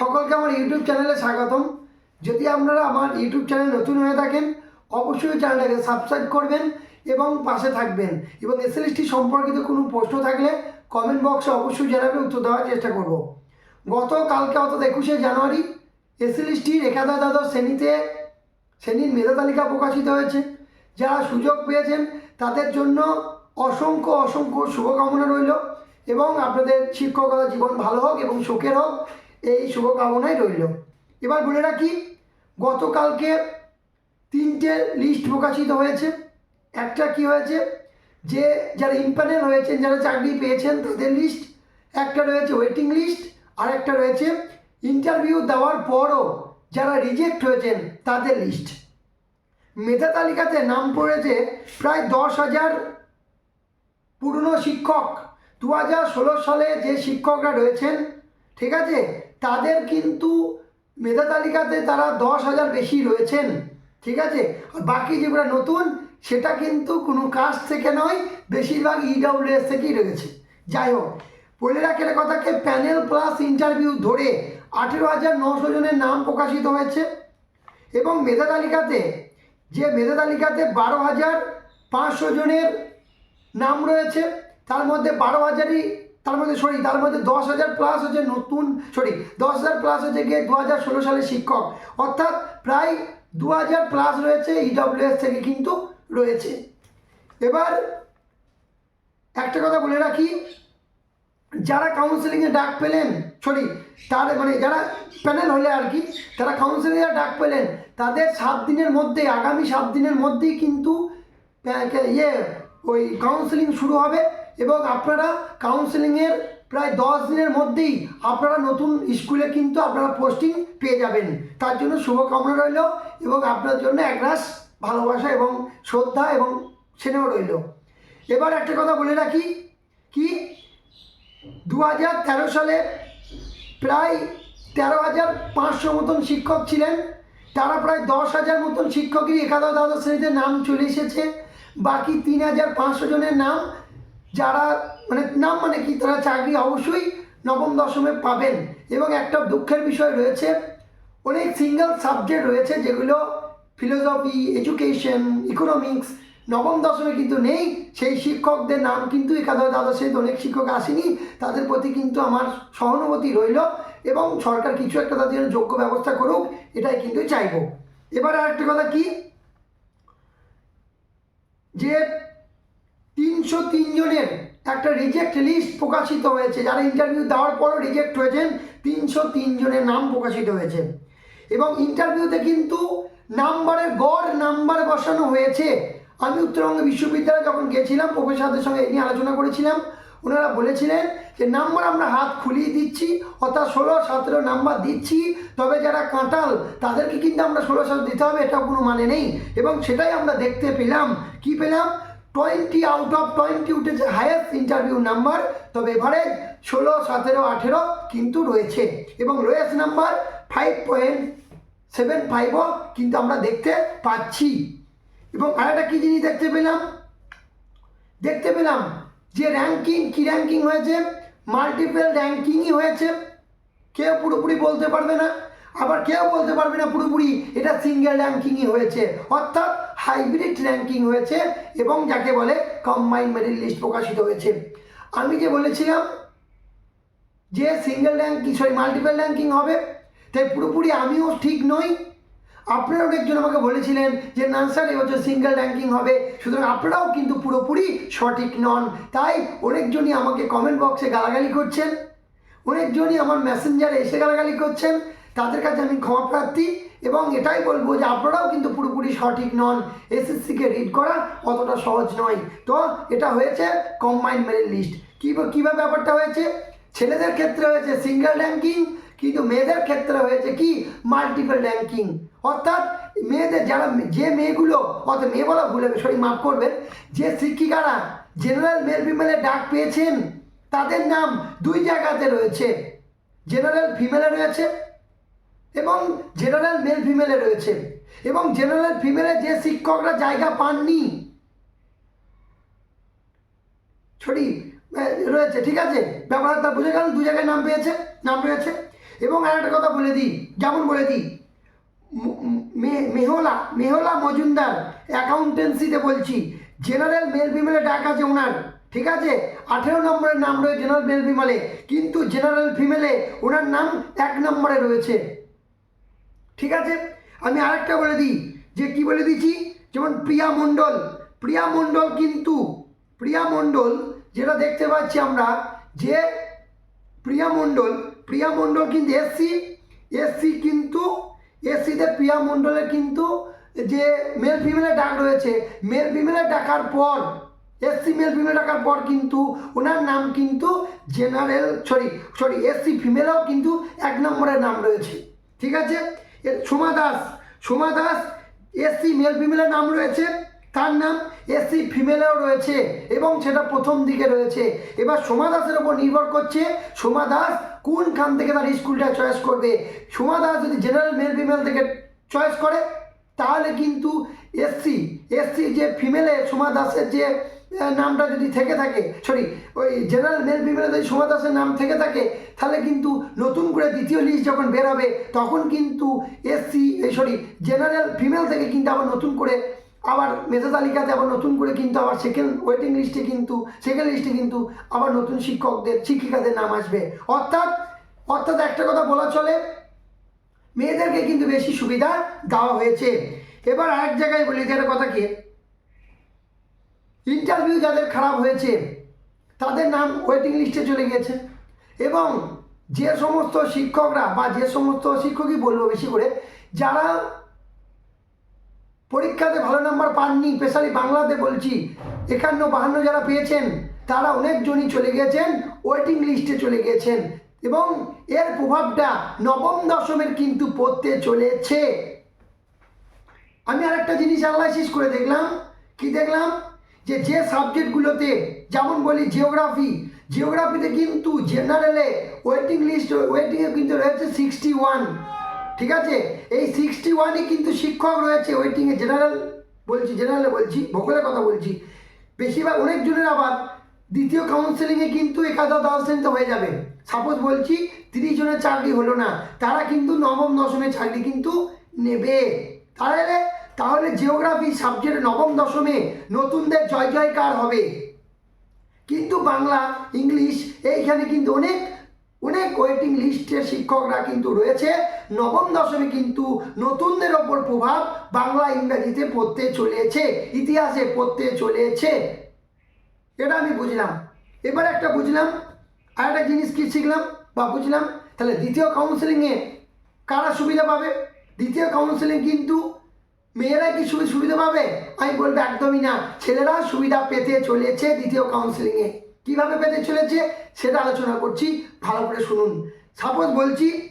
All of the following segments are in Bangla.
সকলকে আমার ইউটিউব চ্যানেলে স্বাগতম। যদি আপনারা আমার ইউটিউব চ্যানেল নতুন হয়ে থাকেন, অবশ্যই চ্যানেলটাকে সাবস্ক্রাইব করবেন এবং পাশে থাকবেন। এবং এসএলএসটি সম্পর্কিত কোনো প্রশ্ন থাকলে কমেন্ট বক্সে অবশ্যই জানাবে, উত্তর দেওয়ার চেষ্টা করব। গত, কালকে, অর্থাৎ একুশে জানুয়ারি এসএলএসটির একাদশ দ্বাদশ শ্রেণীতে শ্রেণির মেধা তালিকা প্রকাশিত হয়েছে। যারা সুযোগ পেয়েছেন, তাদের জন্য অসংখ্য অসংখ্য শুভকামনা রইল এবং আপনাদের শিক্ষকতা জীবন ভালো হোক এবং সুখের হোক। এই শুভকামনাই রইল। এবার বলে রাখি, গতকালকে তিনটে লিস্ট প্রকাশিত হয়েছে। একটা কি হয়েছে? যে যারা ইম্প্যানেল হয়েছেন, যারা চাকরি পেয়েছেন, তাদের লিস্ট একটা রয়েছে ওয়েটিং লিস্ট আর একটা রয়েছে ইন্টারভিউ দেওয়ার পরও যারা রিজেক্ট হয়েছেন, তাদের লিস্ট মেধা তালিকাতে নাম পড়েছে প্রায় দশ হাজার পুরনো শিক্ষক। দু হাজার ষোলো সালে যে শিক্ষকরা রয়েছেন, ঠিক আছে? তাদের কিন্তু মেধা তালিকাতে তারা দশ হাজার বেশি রয়েছেন, ঠিক আছে? আর বাকি যেগুলো নতুন, সেটা কিন্তু কোনো কাজ থেকে নয়, বেশিরভাগ ইডাব্লিউএস থেকেই রয়েছে। যাই হোক, বলে রাখেন কথাকে প্যানেল প্লাস ইন্টারভিউ ধরে আঠেরো হাজার নশো জনের নাম প্রকাশিত হয়েছে এবং মেধা তালিকাতে যে মেধা তালিকাতে বারো হাজার পাঁচশো জনের নাম রয়েছে, তার মধ্যে বারো হাজারই তার মধ্যে সরি তার মধ্যে দশ হাজার প্লাস হচ্ছে নতুন সরি দশ হাজার প্লাস হচ্ছে গিয়ে দু হাজার ষোলো সালের শিক্ষক। অর্থাৎ প্রায় দু হাজার প্লাস রয়েছে ইডব্লিউএস থেকে কিন্তু রয়েছে। এবার একটা কথা বলে রাখি, যারা কাউন্সেলিংয়ে ডাক পেলেন সরি তার মানে যারা প্যানেল হলে আর কি, তারা কাউন্সেলিংয়ে ডাক পেলেন, তাদের সাত দিনের মধ্যে, আগামী সাত দিনের মধ্যেই কিন্তু ইয়ে ওই কাউন্সেলিং শুরু হবে। এবং আপনারা কাউন্সেলিংয়ের প্রায় দশ দিনের মধ্যেই আপনারা নতুন স্কুলে কিন্তু আপনারা পোস্টিং পেয়ে যাবেন। তার জন্য শুভকামনা রইল এবং আপনার জন্য একরাশ ভালোবাসা এবং শ্রদ্ধা এবং স্নেহ রইল। এবার একটা কথা বলে রাখি কি দু হাজার তেরো সালে প্রায় তেরো হাজার পাঁচশো মতন শিক্ষক ছিলেন। তারা প্রায় দশ হাজার মতন শিক্ষকেরই একাদশ দ্বাদশ শ্রেণীতে নাম চলে এসেছে। বাকি তিন হাজার পাঁচশো জনের নাম যারা মানে নাম মানে কি, তারা চাকরি অবশ্যই নবম, দশমে পাবেন। এবং একটা দুঃখের বিষয় রয়েছে, অনেক সিঙ্গেল সাবজেক্ট রয়েছে, যেগুলো ফিলোসফি এডুকেশন ইকোনমিক্স নবম, দশমে কিন্তু নেই। সেই শিক্ষকদের নাম কিন্তু একাদশ দ্বাদশে অনেক শিক্ষক আসেনি। তাদের প্রতি কিন্তু আমার সহানুভূতি রইল এবং সরকার কিছু একটা তাদের যোগ্য ব্যবস্থা করুক, এটাই কিন্তু চাইব। এবার আরেকটা কথা কি? যে তিনশো তিনজনের একটা রিজেক্ট লিস্ট প্রকাশিত হয়েছে। যারা ইন্টারভিউ দেওয়ার পরও রিজেক্ট হয়েছেন, তিনশো তিনজনের নাম প্রকাশিত হয়েছে। এবং ইন্টারভিউতে কিন্তু নাম্বারের গড় নাম্বার বসানো হয়েছে। আমি উত্তরবঙ্গ বিশ্ববিদ্যালয়ে যখন গেছিলাম, প্রফেসরদের সঙ্গে এই নিয়ে আলোচনা করেছিলাম, ওনারা বলেছিলেন যে নাম্বার আমরা হাত খুলিয়ে দিচ্ছি, অর্থাৎ ষোলো সতেরো নাম্বার দিচ্ছি, তবে যারা কাঁটাল, তাদেরকে কিন্তু আমরা ষোলো সতেরো দিতে হবে এটা কোনো মানে নেই। এবং সেটাই আমরা দেখতে পেলাম। কি পেলাম? টোয়েন্টি আউট অফ টোয়েন্টি উঠেছে হায়েস্ট ইন্টারভিউ নাম্বার তবে এভারেজ ষোলো, সতেরো, আঠেরো কিন্তু রয়েছে। এবং lowest number five point seven ফাইভও কিন্তু আমরা দেখতে পাচ্ছি। এবং আরেকটা কী জিনিস দেখতে পেলাম? দেখতে পেলাম যে র্যাঙ্কিং কী র্যাঙ্কিং হয়েছে? মাল্টিপল র্যাঙ্কিংই হয়েছে। কেউ পুরোপুরি বলতে পারবে না। আবার কেউ বলতে পারবে না পুরোপুরি এটা সিঙ্গেল র্যাঙ্কিংই হয়েছে। অর্থাৎ হাইব্রিড র্যাঙ্কিং হয়েছে এবং যাকে বলে কম্বাইন্ড মেরিট লিস্ট প্রকাশিত হয়েছে। আমি যে বলেছিলাম যে single ranking sorry multiple ranking হবে, তাই পুরোপুরি আমিও ঠিক নই। আপনারা অনেকজন আমাকে বলেছিলেন যে, না স্যার এবছর সিঙ্গেল র্যাঙ্কিং হবে। সুতরাং আপনারাও কিন্তু পুরোপুরি সঠিক নন। তাই অনেকজনই আমাকে কমেন্ট বক্সে গালাগালি করছেন, অনেকজনই আমার মেসেঞ্জারে এসে গালাগালি করছেন। তাদের কাছে আমি ক্ষমা প্রার্থী। এবং এটাই বলব যে আপনারাও কিন্তু পুরোপুরি সঠিক নন এসএসসিকে রিড করা অতটা সহজ নয়। তো এটা হয়েছে কম্বাইন্ড মেরিট লিস্ট কী কীভাবে ব্যাপারটা হয়েছে? ছেলেদের ক্ষেত্রে হয়েছে সিঙ্গেল র্যাঙ্কিং কিন্তু মেয়েদের ক্ষেত্রে হয়েছে কি? মাল্টিপল র্যাঙ্কিং অর্থাৎ মেয়েদের যারা, যে মেয়েগুলো অত মেয়ে বলা ভুল সরি মাফ করবেন, যে শিক্ষিকারা জেনারেল মেল ফিমেলে ডাক পেয়েছেন, তাদের নাম দুই জায়গাতে রয়েছে। জেনারেল ফিমেলে রয়েছে এবং জেনারেল মেল ফিমেলে রয়েছে। এবং জেনারেল ফিমেলে যে শিক্ষকরা জায়গা পাননি আহ, রয়েছে ঠিক আছে? ব্যাপারটা বুঝে গেল দু জায়গায় নাম পেয়েছে নাম রয়েছে। এবং আর একটা কথা বলে দিই যেমন বলে দিই মেহলা মেহলা মজুমদার অ্যাকাউন্টেন্সিতে বলছি জেনারেল মেল ফিমেলে ডাক আছে ওনার ঠিক আছে? আঠেরো নম্বরের নাম রয়েছে জেনারেল মেল ফিমেলে কিন্তু জেনারেল ফিমেলে ওনার নাম এক নম্বরে রয়েছে। ঠিক আছে? আমি আরেকটা বলে দিই। যে কি বলে দিচ্ছি? যেমন প্রিয়া মণ্ডল। প্রিয়া মণ্ডল কিন্তু, প্রিয়া মণ্ডল যেটা দেখতে পাচ্ছি আমরা, যে প্রিয়া মণ্ডল প্রিয়া মণ্ডল কিন্তু এসসি এসসি কিন্তু এসসিতে প্রিয়া মণ্ডলের কিন্তু যে মেল ফিমেলের ডাক রয়েছে মেল ফিমেলের ডাকার পর এসসি মেল ফিমেল ডাকার পর কিন্তু ওনার নাম কিন্তু জেনারেল সরি সরি এসসি ফিমেলও কিন্তু এক নম্বরের নাম রয়েছে। ঠিক আছে? এর সোমা দাস সোমা দাস, এসসি মেল ফিমেলের নাম রয়েছে, তার নাম এসসি ফিমেলেও রয়েছে এবং সেটা প্রথম দিকে রয়েছে। এবার সোমা দাসের ওপর নির্ভর করছে, সোমা দাস কোনখান থেকে তার স্কুলটা চয়েস করবে? সোমা দাস যদি জেনারেল মেল ফিমেল থেকে চয়েস করে, তাহলে কিন্তু এসসি এসসি যে ফিমেলে, সোমা দাসের যে নামটা যদি থেকে থাকে সরি ওই জেনারেল মেল ফিমেলে যদি সোমা দাসের নাম থেকে থাকে, তাহলে কিন্তু নতুন করে দ্বিতীয় লিস্ট যখন বের হবে, তখন কিন্তু এসসি সরি জেনারেল ফিমেল থেকে কিন্তু আবার নতুন করে, আবার মেধা তালিকাতে আবার নতুন করে কিন্তু আবার সেকেন্ড ওয়েটিং লিস্টে কিন্তু সেকেন্ড লিস্টে কিন্তু আবার নতুন শিক্ষকদের, শিক্ষিকাদের নাম আসবে। অর্থাৎ অর্থাৎ একটা কথা বলা চলে, মেয়েদেরকে কিন্তু বেশি সুবিধা দেওয়া হয়েছে। এবার আরেক জায়গায় বলি যে কথা কি? ইন্টারভিউ যাদের খারাপ হয়েছে, তাদের নাম ওয়েটিং লিস্টে চলে গেছে এবং যে সমস্ত শিক্ষকরা বা যে সমস্ত শিক্ষকই বলব বেশি করে, যারা পরীক্ষাতে ভালো নাম্বার পাননি স্পেশালি বাংলাতে বলছি, একান্ন বাহান্ন যারা পেয়েছেন, তারা অনেকজনই চলে গেছেন ওয়েটিং লিস্টে চলে গেছেন এবং এর প্রভাবটা নবম দশমের কিন্তু পড়তে চলেছে। আমি আরেকটা জিনিস অ্যানালাইসিস করে দেখলাম, কি দেখলাম? যে যে সাবজেক্টগুলোতে, যেমন বলি জিওগ্রাফি জিওগ্রাফিতে কিন্তু জেনারেলে ওয়েটিং লিস্ট ওয়েটিংয়ে কিন্তু রয়েছে সিক্সটি ওয়ান ঠিক আছে? এই সিক্সটি ওয়ানই কিন্তু শিক্ষক রয়েছে ওয়েটিংয়ে জেনারেল বলছি জেনারেলে বলছি, ভূগোলের কথা বলছি। বেশিরভাগ অনেকজনের আবার দ্বিতীয় কাউন্সেলিংয়ে কিন্তু একাদশ দশ শ্রেণীতে হয়ে যাবে। সাপোজ বলছি, তিরিশ জনের চাকরি হলো না, তারা কিন্তু নবম, দশমের চাকরি কিন্তু নেবে। তাহলে তাহলে জিওগ্রাফি সাবজেক্ট নবম, দশমে নতুনদের জয়, জয়কার হবে। কিন্তু বাংলা, ইংলিশ, এইখানে কিন্তু অনেক অনেক ওয়েটিং লিস্টের শিক্ষকরা কিন্তু রয়েছে। নবম, দশমে কিন্তু নতুনদের ওপর প্রভাব বাংলা, ইংরাজিতে পড়তে চলেছে, ইতিহাসে পড়তে চলেছে। এটা আমি বুঝলাম। এবার একটা বুঝলাম, আর একটা জিনিস কি শিখলাম বা বুঝলাম, তাহলে দ্বিতীয় কাউন্সেলিংয়ে কারা সুবিধা পাবে? দ্বিতীয় কাউন্সেলিং কিন্তু মেয়েরা কি সুবি- সুবিধা পাবে? আমি বলব, একদমই না। ছেলেরা সুবিধা পেতে চলেছে দ্বিতীয় কাউন্সেলিংয়ে কীভাবে পেতে চলেছে? সেটা আলোচনা করছি। ভালো করে শুনুন। সাপোজ বলছি,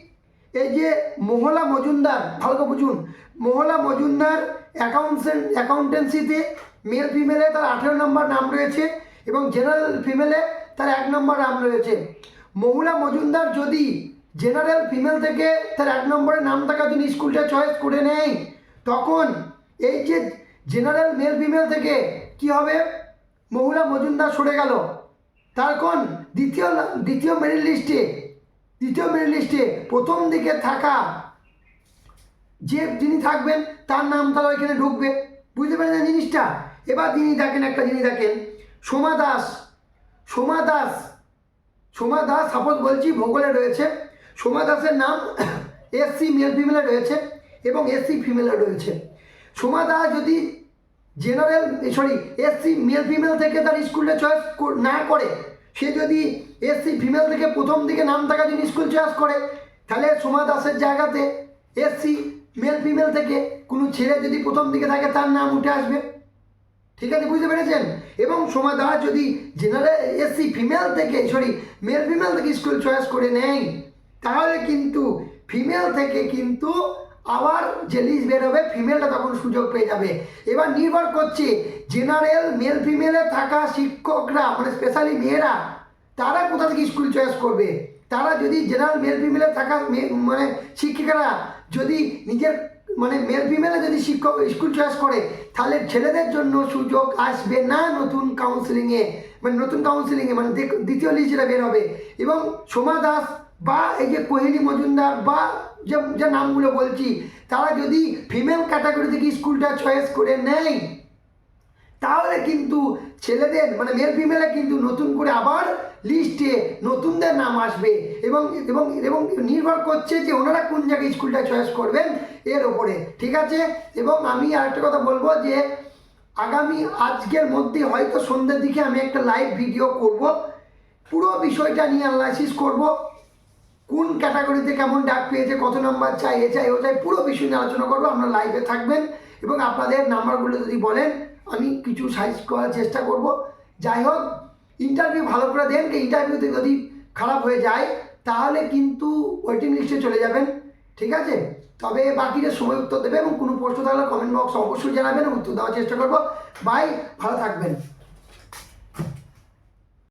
এই যে মহলা মজুমদার, ভালো করে বুঝুন। মহলা মজুমদার অ্যাকাউন্টেন্ট অ্যাকাউন্টেন্সিতে মেল ফিমেলে তার আঠেরো নম্বর নাম রয়েছে এবং জেনারেল ফিমেলে তার এক নম্বর নাম রয়েছে। মহুলা মজুমদার যদি জেনারেল ফিমেল থেকে তার এক নম্বরের নাম থাকা যদি স্কুলটা চয়েস করে নেয় তখন এই যে জেনারেল মেল ফিমেল থেকে কি হবে? মহুলা মজুমদার সরে গেল। তার কোন? দ্বিতীয় দ্বিতীয় মেরিট লিস্টে দ্বিতীয় মেরিট লিস্টে প্রথম দিকে থাকা যে যিনি থাকবেন, তার নাম তাহলে ওইখানে ঢুকবে। বুঝতে পেরেছেন জিনিসটা? এবার তিনি দেখেন, একটা জিনিস দেখেন, সোমা দাস। সোমা দাস সোমা দাস সাপোজ বলছি, ভূগোলে রয়েছে। সোমা দাসের নাম এসসি মেল ফিমেলে রয়েছে। এবং এসসি ফিমেলে রয়েছে। সোমা দাস যদি general sorry SC male female থেকে তার স্কুলে চয়েস না করে, সে যদি এসসি ফিমেল থেকে প্রথম দিকে নাম থাকা যদি স্কুল চয়েস করে, তাহলে সোমা দাসের জায়গাতে এসসি মেল ফিমেল থেকে কোনো ছেলে যদি প্রথম দিকে থাকে, তার নাম উঠে আসবে। ঠিক আছে, বুঝতে পেরেছেন? এবং সময় দাস যদি জেনারেল এসসি ফিমেল থেকে সরি মেল ফিমেল থেকে স্কুল চয়েস করে নেয়, তাহলে কিন্তু ফিমেল থেকে কিন্তু আবার যে লিস্ট বেরোবে ফিমেলটা তখন সুযোগ পেয়ে যাবে। এবার নির্ভর করছে জেনারেল মেল ফিমেলে থাকা শিক্ষকরা মানে স্পেশালি মেয়েরা, তারা কোথা থেকে স্কুল চয়েস করবে? তারা যদি জেনারেল মেল ফিমেলে থাকা মানে শিক্ষিকারা, যদি নিজের মানে মেল ফিমেলে যদি শিক্ষক স্কুল চয়েস করে, তাহলে ছেলেদের জন্য সুযোগ আসবে না নতুন কাউন্সিলিংয়ে মানে নতুন কাউন্সিলিংয়ে মানে দ্বিতীয় লিস্ট যেটা বের হবে এবং সোমা দাস বা এই যে কোহিনী মজুমদার বা যে যে নামগুলো বলছি, তারা যদি ফিমেল ক্যাটাগরি থেকে স্কুলটা চয়েস করে নেয়, তাহলে কিন্তু ছেলেদের মানে মেল ফিমেলে কিন্তু নতুন করে আবার লিস্টে নতুনদের নাম আসবে এবং এবং এবং নির্ভর করছে যে ওনারা কোন জায়গায় স্কুলটা চয়েস করবেন এর ওপরে ঠিক আছে? এবং আমি আরেকটা কথা বলব যে, আগামী, আজকের মধ্যে হয়তো সন্ধ্যের দিকে আমি একটা লাইভ ভিডিও করব, পুরো বিষয়টা নিয়ে অ্যানালাইসিস করব। কোন ক্যাটাগরিতে কেমন ডাক পেয়েছে, কত নাম্বার চাই, এ চাই, ও চাই, পুরো বিষয় নিয়ে আলোচনা করব। আপনারা লাইভে থাকবেন এবং আপনাদের নাম্বারগুলো যদি বলেন, আমি কিছু সাইজ করার চেষ্টা করব। যাই হোক ইন্টারভিউ ভালো করে দেন ইন্টারভিউতে যদি খারাপ হয়ে যায়, তাহলে কিন্তু ওয়েটিং লিস্টে চলে যাবেন, ঠিক আছে? তবে বাকিটা সময় উত্তর দেবে এবং কোনো প্রশ্ন থাকলে কমেন্ট বক্স অবশ্যই জানাবেন উত্তর দেওয়ার চেষ্টা করব। বাই ভালো থাকবেন।